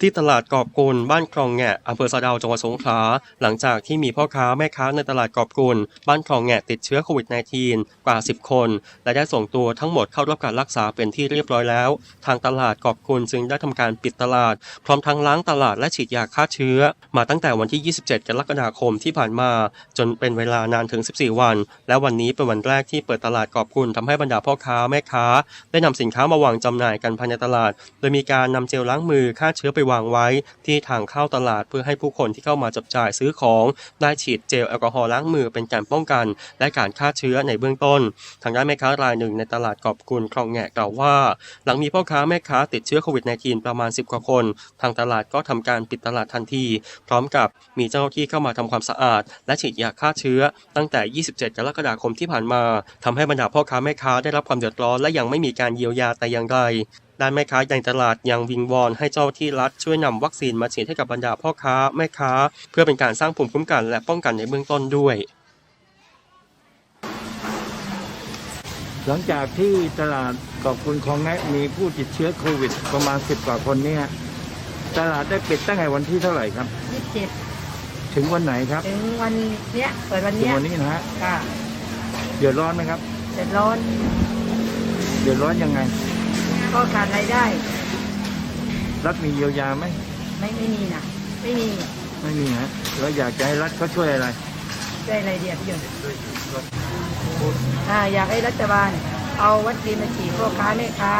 ที่ตลาดกอบกุลบ้านคลองแงะอำเภอสะดาวจังหวัดสงขลาหลังจากที่มีพ่อค้าแม่ค้าในตลาดกอบกุลบ้านคลองแงะติดเชื้อโควิด -19 กว่า 10 คน และได้ส่งตัวทั้งหมดเข้ารับการรักษาเป็นที่เรียบร้อยแล้ว ทางตลาดกอบกุลจึงได้ทำการปิดตลาด พร้อมทั้งล้างตลาดและฉีดยาฆ่าเชื้อ มาตั้งแต่วันที่ 27 กรกฎาคมที่ผ่านมา จนเป็นเวลานานถึง 14 วัน และวันนี้เป็นวันแรกที่เปิดตลาดกอบกุลทำให้บรรดาพ่อค้าแม่ค้า ได้นำสินค้ามาวางจำหน่ายกันภายในตลาด โดยมีการนำเจลล้างมือฆ่าเชื้อไปวางไว้ที่ทางเข้าตลาดเพื่อให้ผู้คนที่เข้ามาจับจ่ายซื้อของได้ฉีดเจลแอลกอฮอล์ล้างมือเป็นการป้องกัน และการฆ่าเชื้อในเบื้องต้น ทางด้านแม่ค้ารายหนึ่งในตลาดกอบกุลคลองแงะกล่าวว่า หลังมีพ่อค้าแม่ค้าติดเชื้อโควิด -19 ประมาณ 10 กว่าคน ทางตลาดก็ทำการปิดตลาดทันที พร้อมกับมีเจ้าหน้าที่เข้ามาทำความสะอาด และฉีดยาฆ่าเชื้อ ตั้งแต่ 27 กรกฎาคมที่ผ่านมาทำให้บรรดาพ่อค้าแม่ค้าได้รับความเดือดร้อนและยังไม่มีการเยียวยาแต่อย่างใด ด้านแม่ค้าในตลาดยังวิงวอนให้เจ้าที่รัฐช่วยนำวัคซีนมาฉีดให้กับบรรดาพ่อค้าแม่ค้า เพื่อเป็นการสร้างภูมิคุ้มกันและป้องกันในเบื้องต้นด้วย หลังจากที่ตลาดกอบคุณคลองแงะมีผู้ติดเชื้อโควิดประมาณสิบกว่าคนเนี่ยตลาดได้ปิดตั้งแต่วันที่เท่าไหร่ครับยี่สิบเจ็ดถึงวันไหนครับ ถึงวันเนี้ยเปิดวันถึงเนี้ยวันนี้นะฮะค่ะเดือดร้อนไหมครับเดือดร้อนเดือดร้อนยังไง ก็ขาดรายได้ รัฐมีเยียวยาไหมไม่ไม่มีนะไม่มีไม่มีฮะแล้วอยากจะให้รัฐเขาช่วยอะไรได้อะไรเดียวพี่ยนต์อ่าอยากให้รัฐบาล เอาวัคซีนมาฉีดพ่อค้าแม่ค้า